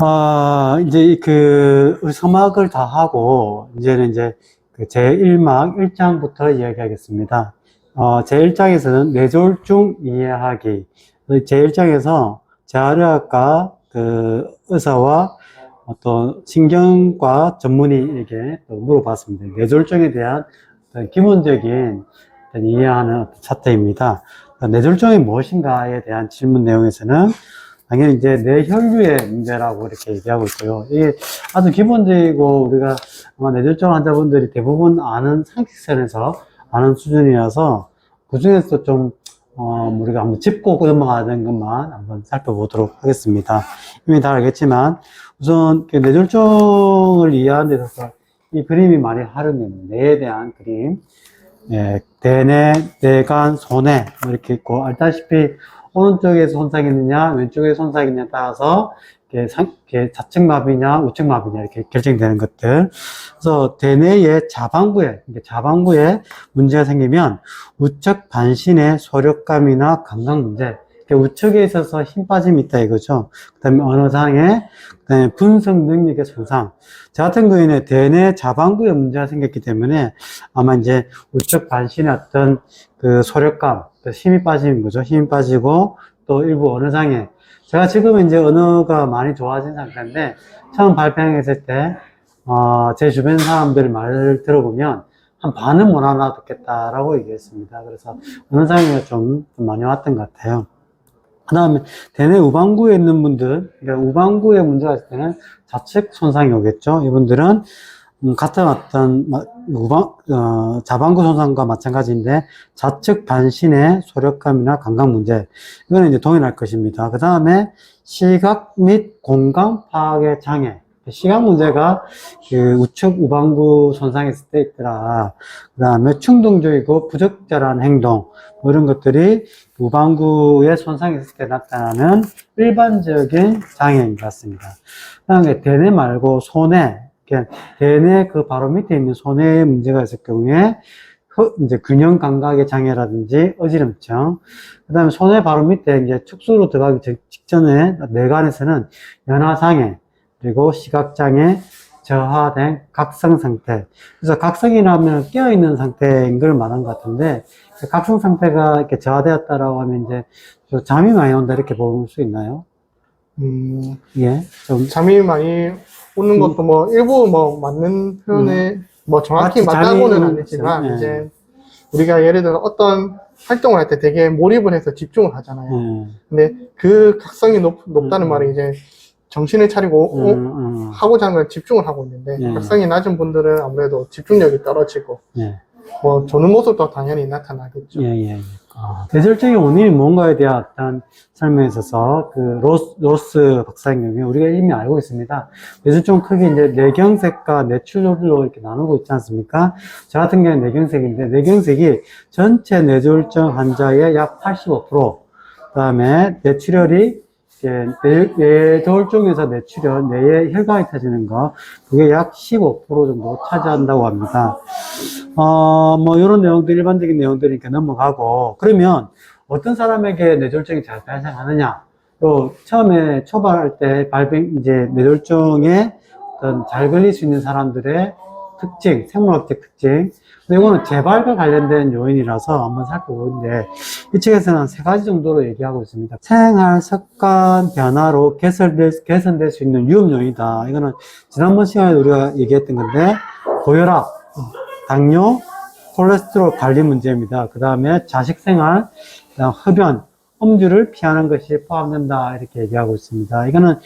아, 이제 그 서막을 다 하고, 이제는 이제 그 제1막 1장부터 이야기하겠습니다. 어, 제1장에서는 뇌졸중 이해하기. 제1장에서 재활의학과 그 의사와 어떤 신경과 전문의에게 또 물어봤습니다. 뇌졸중에 대한 기본적인 이해하는 어떤 차트입니다. 뇌졸중이 무엇인가에 대한 질문 내용에서는 당연히 이제 뇌혈류의 문제라고 이렇게 얘기하고 있고요. 이게 아주 기본적이고 우리가 아마 뇌졸중 환자분들이 대부분 아는 상식선에서 아는 수준이라서 그 중에서 좀 어, 우리가 한번 짚고 넘어가는 것만 한번 살펴보도록 하겠습니다. 이미 다 알겠지만 우선 그 뇌졸중을 이해하는 데 있어서 이 그림이 많이 활용됩니다. 뇌에 대한 그림. 예, 대뇌, 뇌간, 소뇌 뭐 이렇게 있고 알다시피 오른쪽에 손상이 있느냐 왼쪽에 손상이 있느냐에 따라서 이게 상, 이게 좌측 마비냐 우측 마비냐 이렇게 결정되는 것들. 그래서 대뇌의 자반부에 이게 자반부에 문제가 생기면 우측 반신의 소력감이나 감각 문제 이렇게 우측에 있어서 힘 빠짐이 있다 이거죠 그 다음에 언어장애 그 다음에 분석 능력의 손상 저 같은 경우에는 대뇌 자반부에 문제가 생겼기 때문에 아마 이제 우측 반신의 어떤 그 소력감, 그 힘이 빠지는 거죠. 힘이 빠지고 또 일부 언어장애. 제가 지금은 이제 언어가 많이 좋아진 상태인데 처음 발병했을 때, 어, 제 주변 사람들 말을 들어보면 한 반은 못 알아듣겠다라고 얘기했습니다. 그래서 언어장애가 좀, 좀 많이 왔던 것 같아요. 그 다음에 대뇌 우방구에 있는 분들, 그러니까 우방구에 문제가 있을 때는 좌측 손상이 오겠죠. 이분들은 음, 같은 어떤 마- 우방, 어, 자반구 손상과 마찬가지인데 좌측 반신의 소력감이나 감각 문제 이거는 이제 동일할 것입니다. 그 다음에 시각 및 공간 파악의 장애 시각 문제가 그 우측 우방구 손상했을 때 있더라. 그 다음에 충동적이고 부적절한 행동 뭐 이런 것들이 우방구에 손상했을 때 나타나는 일반적인 장애인 것 같습니다. 그 다음에 대뇌 말고 소뇌 그러니까 대뇌 그 바로 밑에 있는 소뇌에 문제가 있을 경우에 허- 이제 균형 감각의 장애라든지 어지럼증, 그 다음에 소뇌 바로 밑에 이제 축소로 들어가기 직- 직전에 뇌관에서는 연화장애, 그리고 시각장애, 저하된 각성 상태. 그래서 각성이라면 깨어 있는 상태인 걸 말한 것 같은데, 그 각성 상태가 이렇게 저하되었다라고 하면 이제 좀 잠이 많이 온다 이렇게 볼 수 있나요? 음, 예, 좀 잠이 많이 오는 것도 뭐 일부 뭐 맞는 표현에 뭐 정확히 음. 마치 잠이 맞다고는 아니지만 예. 이제 우리가 예를 들어 어떤 활동을 할 때 되게 몰입을 해서 집중을 하잖아요. 예. 근데 그 각성이 높, 높다는 음. 말은 이제 정신을 차리고 어, 음, 음, 하고자 하는 걸 집중을 하고 있는데 예. 각성이 낮은 분들은 아무래도 집중력이 떨어지고 예. 뭐 조는 모습도 당연히 나타나겠죠. 예, 예, 예. 아, 뇌졸중의 원인이 뭔가에 대한 어떤 설명에 있어서 그 로스, 로스 박사의 경우에 우리가 이미 알고 있습니다. 뇌졸중 크게 이제 뇌경색과 뇌출혈로 이렇게 나누고 있지 않습니까? 저 같은 경우는 뇌경색인데 뇌경색이 전체 뇌졸중 환자의 약 85%, 그 다음에 뇌출혈이 뇌, 뇌졸중에서 뇌출혈, 뇌에 혈관이 터지는 거, 그게 약 15% 정도 차지한다고 합니다. 어, 뭐, 이런 내용들, 일반적인 내용들이니까 넘어가고, 그러면 어떤 사람에게 뇌졸중이 잘 발생하느냐? 또, 처음에 초발할 때 발병, 이제 뇌졸중에 어떤 잘 걸릴 수 있는 사람들의 특징, 생물학적 특징. 근데 이거는 재발과 관련된 요인이라서 한번 살펴보는데, 이 책에서는 세 가지 정도로 얘기하고 있습니다. 생활 습관 변화로 개선될, 개선될 수 있는 위험 요인이다. 이거는 지난번 시간에 우리가 얘기했던 건데, 고혈압, 당뇨, 콜레스테롤 관리 문제입니다. 그 다음에 자식 생활, 흡연, 음주를 피하는 것이 포함된다. 이렇게 얘기하고 있습니다. 이거는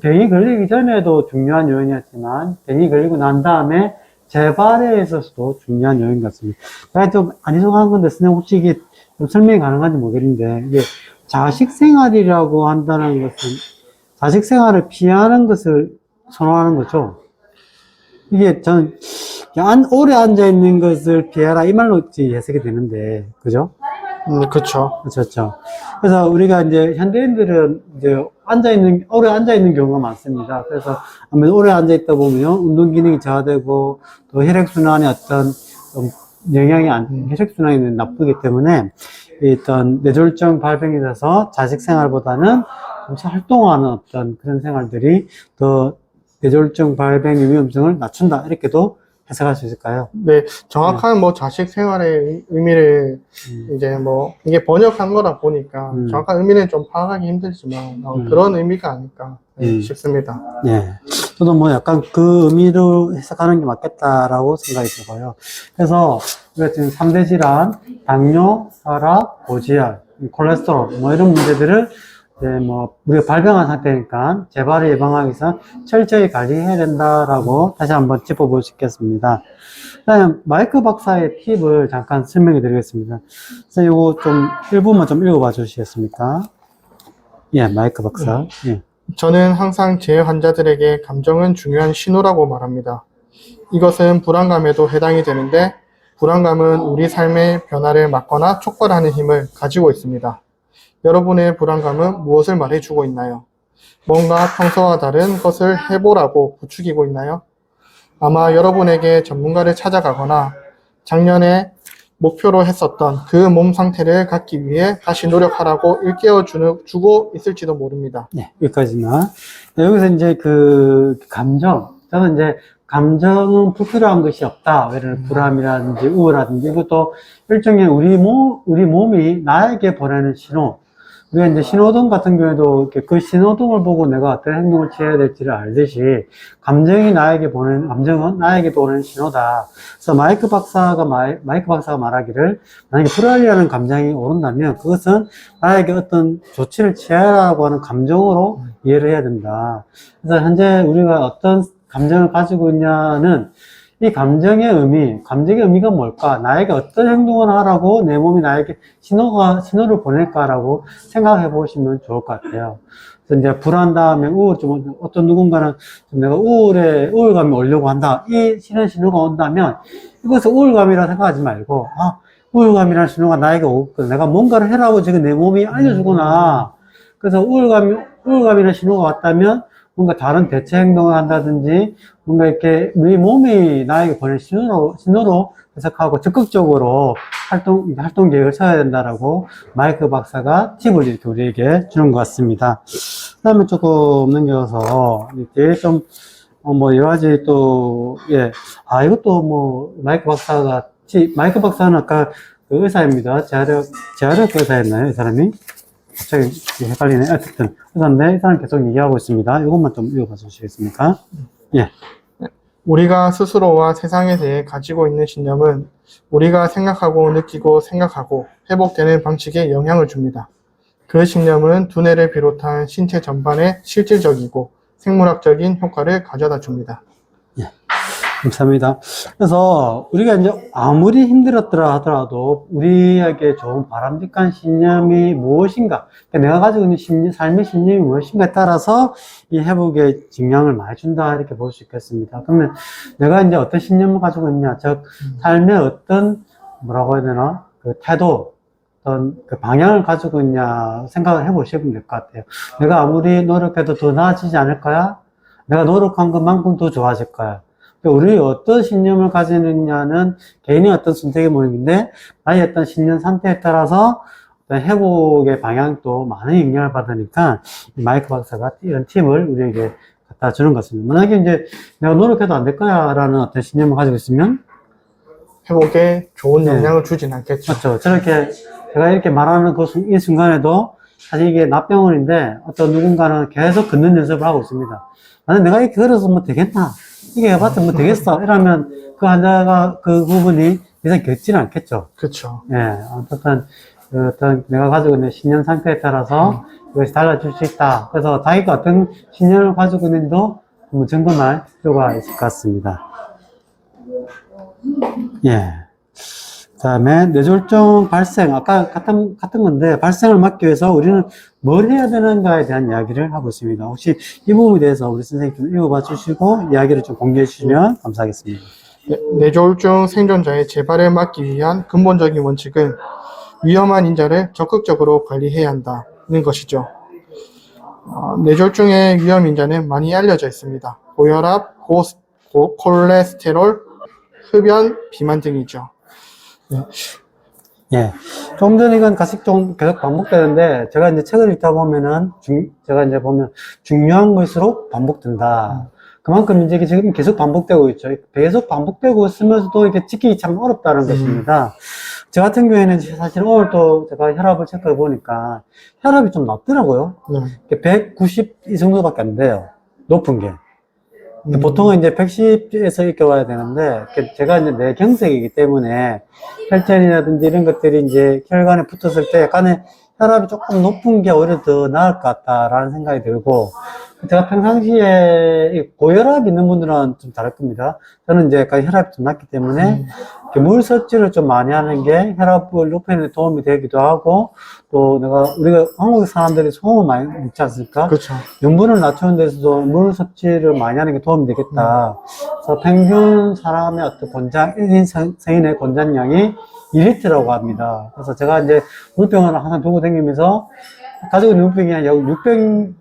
병이 걸리기 전에도 중요한 요인이었지만, 병이 걸리고 난 다음에 재발에 있어서도 중요한 요인 같습니다. 제가 좀 아니송한 건데, 선생님 혹시 이게 좀 설명이 가능한지 모르겠는데, 이게 자식 생활이라고 한다는 것은 자식 생활을 피하는 것을 선호하는 거죠. 이게 저는 안, 오래 앉아 있는 것을 피해라 이 말로 해석이 되는데 그죠? 음, 그렇죠. 그렇죠. 그래서 우리가 이제 현대인들은 이제 앉아 있는 오래 앉아 있는 경우가 많습니다. 그래서 아무래도 오래 앉아 있다 보면 운동 기능이 저하되고 또 혈액 순환에 어떤 좀 영향이 안 혈액 순환이 나쁘기 때문에 어떤 뇌졸중 발병이 돼서 자식 생활보다는 활동하는 어떤 그런 생활들이 더 뇌졸중 발병의 위험성을 낮춘다 이렇게도 해석할 수 있을까요? 네, 정확한 뭐 자식 생활의 의미를 음. 이제 뭐 이게 번역한 거다 보니까 음. 정확한 의미는 좀 파악하기 힘들지만 어, 음. 그런 의미가 아닐까 네, 음. 싶습니다. 예. 저도 뭐 약간 그 의미로 해석하는 게 맞겠다라고 생각이 들어요. 그래서 우리가 지금 3대 질환, 당뇨, 혈압, 고지혈, 콜레스테롤, 뭐 이런 문제들을 이제 뭐 우리가 발병한 상태니까 재발을 예방하기 위해서 철저히 관리해야 된다라고 다시 한번 있겠습니다. 그다음 마이크 박사의 팁을 잠깐 설명해 드리겠습니다. 그래서 이거 좀 일부만 좀 읽어봐 주시겠습니까? 예, 마이크 박사. 예. 저는 항상 제 환자들에게 감정은 중요한 신호라고 말합니다. 이것은 불안감에도 해당이 되는데 불안감은 우리 삶의 변화를 막거나 촉발하는 힘을 가지고 있습니다. 여러분의 불안감은 무엇을 말해주고 있나요? 뭔가 평소와 다른 것을 해보라고 부추기고 있나요? 아마 여러분에게 전문가를 찾아가거나 작년에 목표로 했었던 그 몸 상태를 갖기 위해 다시 노력하라고 일깨워 주고 있을지도 모릅니다. 네, 여기까지만. 네, 여기서 이제 그 감정, 저는 이제 감정은 불필요한 것이 없다. 예를 들어 불안이라든지 우울이라든지 이것도 일종의 우리 몸, 우리 몸이 나에게 보내는 신호. 우리가 이제 신호등 같은 경우에도 이렇게 그 신호등을 보고 내가 어떤 행동을 취해야 될지를 알듯이 감정이 나에게 보내는, 감정은 나에게 보내는 신호다. 그래서 마이크 박사가, 마이, 마이크 박사가 말하기를 만약에 불안이라는 감정이 오른다면 그것은 나에게 어떤 조치를 취하라고 하는 감정으로 이해를 해야 된다. 그래서 현재 우리가 어떤 감정을 가지고 있냐는 이 감정의 의미, 감정의 의미가 뭘까? 나에게 어떤 행동을 하라고 내 몸이 나에게 신호가, 신호를 보낼까라고 생각해 보시면 좋을 것 같아요. 그래서 이제 불안 다음에 우울증, 어떤 누군가는 좀 내가 우울에, 우울감이 오려고 한다. 이 신호, 신호가 온다면 이것을 우울감이라 생각하지 말고, 아, 우울감이라는 신호가 나에게 오고, 내가 뭔가를 해라고 지금 내 몸이 알려주구나. 그래서 우울감이, 우울감이라는 신호가 왔다면 뭔가 다른 대체 행동을 한다든지 뭔가 이렇게 우리 몸이 나에게 보낸 신호로, 신호로 해석하고 적극적으로 활동, 활동 계획을 세워야 된다라고 마이크 박사가 팁을 이렇게 우리에게 주는 것 같습니다. 그 다음에 조금 넘겨서 이렇게 좀, 어, 뭐, 여러 가지 또, 예. 아, 이것도 뭐, 마이크 박사가, 티- 마이크 박사는 아까 그 의사입니다. 재활력, 재활력 의사였나요? 이 사람이? 갑자기 헷갈리네. 어쨌든. 의사인데, 이 사람 계속 얘기하고 있습니다. 이것만 좀 읽어봐 주시겠습니까? 예. 우리가 스스로와 세상에 대해 가지고 있는 신념은 우리가 생각하고 느끼고 생각하고 회복되는 방식에 영향을 줍니다. 그 신념은 두뇌를 비롯한 신체 전반에 실질적이고 생물학적인 효과를 가져다 줍니다. 감사합니다. 그래서 우리가 이제 아무리 힘들었더라 하더라도 우리에게 좋은 바람직한 신념이 무엇인가, 그러니까 내가 가지고 있는 신념, 삶의 신념이 무엇인가에 따라서 이 회복에 영향을 많이 준다 이렇게 볼 수 있겠습니다. 그러면 내가 이제 어떤 신념을 가지고 있냐, 즉 삶의 어떤 뭐라고 해야 되나 그 태도, 어떤 그 방향을 가지고 있냐 생각을 해보시면 될 것 같아요. 내가 아무리 노력해도 더 나아지지 않을 거야? 내가 노력한 것만큼 더 좋아질 거야? 우리 어떤 신념을 가지느냐는 개인의 어떤 선택의 모임인데 나의 어떤 신념 상태에 따라서 어떤 회복의 방향도 많은 영향을 받으니까 이 마이크 박사가 이런 팁을 우리에게 갖다 주는 것 같습니다. 만약에 이제 내가 노력해도 안 될 거야 라는 어떤 신념을 가지고 있으면 회복에 좋은 네. 영향을 주진 않겠죠. 그렇죠. 저렇게 제가 이렇게 말하는 그 순간에도 사실 이게 납병원인데 어떤 누군가는 계속 걷는 연습을 하고 있습니다. 나는 내가 이렇게 걸어서 뭐 되겠나? 이게 해봤자 뭐 되겠어? 이러면 그 환자가 그 부분이 이상 겪지는 않겠죠. 그렇죠. 예, 어쨌든 그 어떤 내가 가지고 있는 신념 상태에 따라서 이것이 달라질 수 있다. 그래서 자기가 어떤 신념을 가지고 있는지도 한번 점검할 필요가 있을 것 같습니다. 예. 그 다음에 뇌졸중 발생, 아까 같은, 같은 건데, 발생을 막기 위해서 우리는 뭘 해야 되는가에 대한 이야기를 하고 있습니다. 혹시 이 부분에 대해서 우리 선생님 좀 읽어봐 주시고, 이야기를 좀 공개해 주시면 감사하겠습니다. 네, 뇌졸중 생존자의 재발을 막기 위한 근본적인 원칙은 위험한 인자를 적극적으로 관리해야 한다는 것이죠. 어, 뇌졸중의 위험 인자는 많이 알려져 있습니다. 고혈압, 고, 고- 콜레스테롤, 흡연, 비만 등이죠. 네. 예. 조금 전에 이건 가식 좀 계속 반복되는데, 제가 이제 책을 읽다 보면은, 중, 제가 이제 보면, 중요한 것으로 반복된다. 그만큼 이제 이게 지금 계속 반복되고 있죠. 계속 반복되고 있으면서도 이게 찍기 참 어렵다는 음. 것입니다. 저 같은 경우에는 사실 오늘 또 제가 혈압을 체크해 보니까, 혈압이 좀 낮더라고요. 네. 190 이 정도밖에 안 돼요. 높은 게. 음. 보통은 이제 110에서 이렇게 와야 되는데, 그 제가 이제 뇌경색이기 때문에, 혈전이라든지 이런 것들이 이제 혈관에 붙었을 때 약간의 혈압이 조금 높은 게 오히려 더 나을 것 같다라는 생각이 들고, 제가 평상시에 이 고혈압 있는 분들은 좀 다를 겁니다. 저는 이제 혈압이 좀 낮기 때문에, 음. 물 섭취를 좀 많이 하는 게 혈압을 높이는 데 도움이 되기도 하고, 또 내가, 우리가 한국 사람들이 소금을 많이 먹지 않습니까? 그렇죠. 염분을 낮추는 데서도 물 섭취를 많이 하는 게 도움이 되겠다. 그래서 평균 사람의 어떤 권장, 1인 성- 성인의 권장량이 2리터라고 합니다. 그래서 제가 이제 물병을 항상 들고 다니면서 가지고 있는 물병이 한 약 600,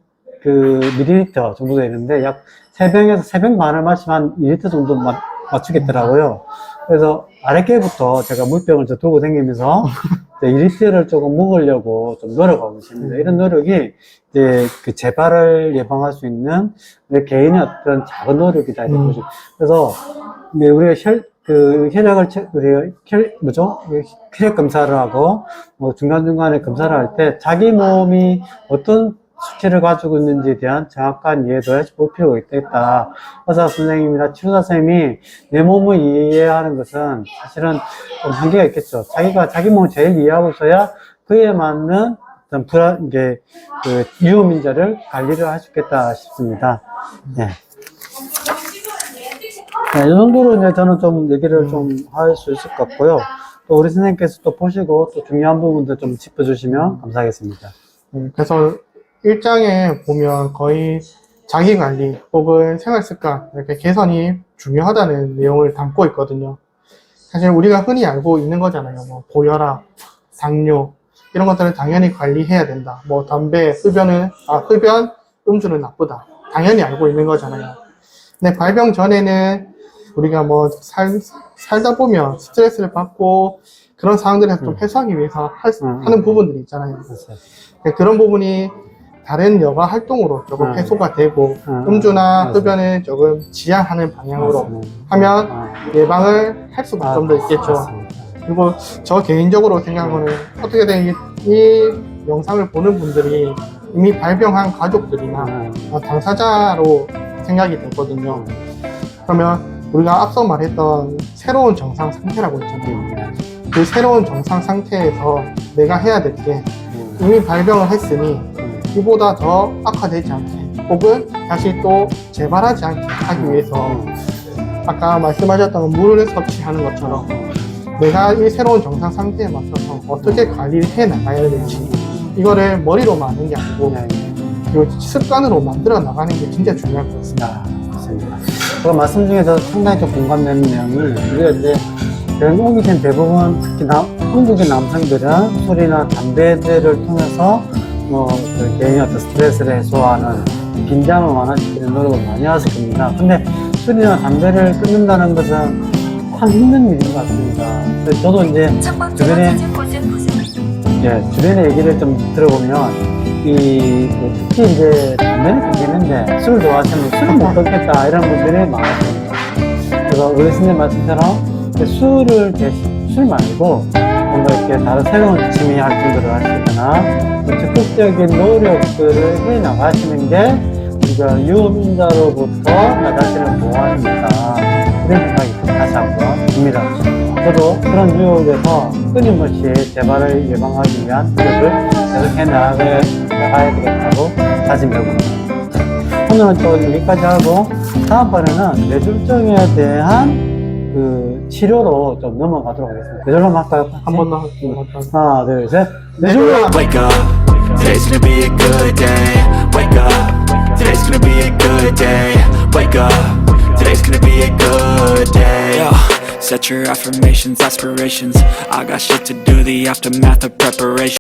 그, 밀리리터 정도 되는데 약 3병에서 3병 반을 마시면 한 2리터 정도 마- 맞추겠더라고요. 그래서 아랫개부터 제가 물병을 저 들고 다니면서 2리터를 조금 먹으려고 좀 노력하고 있습니다. 이런 노력이 이제 그 재발을 예방할 수 있는 우리 개인의 어떤 작은 노력이다 이런 음. 거죠. 그래서 우리가 혈, 그 혈액을 체, 우리가 혈 뭐죠? 혈액 검사를 하고 뭐 중간 중간에 검사를 할 때 자기 몸이 어떤 수치를 가지고 있는지에 대한 정확한 이해도 해볼 필요가 있겠다. 의사 선생님이나 치료사 선생님이 내 몸을 이해하는 것은 사실은 좀 한계가 있겠죠. 자기가 자기 몸을 제일 이해하고 있어야 그에 맞는 어떤 불안, 이게, 그, 유효민자를 관리를 할 수 있겠다 싶습니다. 예. 네, 이 정도로 이제 저는 좀 얘기를 좀 할 수 있을 것 같고요. 또 우리 선생님께서 또 보시고 또 중요한 부분들 좀 짚어주시면 감사하겠습니다. 음, 그래서 일장에 보면 거의 자기 관리 혹은 생활 습관 이렇게 개선이 중요하다는 내용을 담고 있거든요. 사실 우리가 흔히 알고 있는 거잖아요. 뭐 고혈압, 당뇨 이런 것들은 당연히 관리해야 된다. 뭐 담배, 흡연은 아 흡연, 음주는 나쁘다. 당연히 알고 있는 거잖아요. 근데 발병 전에는 우리가 뭐 살, 살다 보면 스트레스를 받고 그런 상황들을 좀 음. 해소하기 위해서 할- 음, 하는 음. 부분들이 있잖아요. 그래서, 네, 그런 부분이 다른 여가 활동으로 조금 음. 해소가 되고 음, 음주나 맞아요. 흡연을 조금 지양하는 방향으로 맞습니다. 하면 아, 예방을 할 수가 아, 좀더 있겠죠. 맞습니다. 그리고 저 개인적으로 생각하는 어떻게든 이, 이 영상을 보는 분들이 이미 발병한 가족들이나 음, 어, 당사자로 생각이 되거든요. 그러면 우리가 앞서 말했던 새로운 정상 상태라고 했잖아요. 음, 그 새로운 정상 상태에서 내가 해야 될게 음, 이미 발병을 했으니 음, 이보다 더 악화되지 않게 혹은 다시 또 재발하지 않게 하기 위해서 아까 말씀하셨던 물을 섭취하는 것처럼 내가 이 새로운 정상 상태에 맞춰서 어떻게 관리를 해 나가야 될지 이거를 머리로 마는 게 아니고 네, 네. 이거 습관으로 만들어 나가는 게 진짜 중요할 것 같습니다. 아, 맞습니다. 제가 말씀 중에서 상당히 좀 공감되는 내용이 우리가 이제 결국 오기 전 대부분 특히 남, 한국의 남성들은 술이나 담배들을 통해서 뭐 그 개인의 어떤 스트레스를 해소하는 긴장을 완화시키는 노력을 많이 하실 겁니다. 근데 술이나 담배를 끊는다는 것은 참 힘든 일인 것 같습니다. 그래서 저도 이제 주변에. 예, 주변의 얘기를 좀 들어보면, 이, 그 특히 이제, 담배는 끊기는데, 술을 좋아하시면 술을 못 끊겠다, 이런 분들이 많았습니다. 그래서 어르신들 말씀처럼, 그 술을, 대신, 술 말고, 이렇게 다른 새로운 취미 활동들을 하시거나, 또 적극적인 노력들을 해 나가시는 게, 우리가 유업인자로부터 나 자신을 보호하니까, 이런 생각이 좀 다시 한번 듭니다. 저도 그런 유혹에서 끊임없이 재발을 예방하기 위한 노력을 계속해 나가야, 되겠다고 다짐해봅니다. 오늘은 또 여기까지 하고 다음번에는 뇌졸중에 대한 그 치료로 좀 넘어가도록 하겠습니다. 뇌졸중 할까요? 한 번 더. 하나, 둘, 셋. 뇌졸중! Wake up, today's gonna be a good day. Wake up, today's gonna be a good day. Wake up, today's gonna be a good day. Yo, set your affirmations, aspirations. I got shit to do, the aftermath of preparation.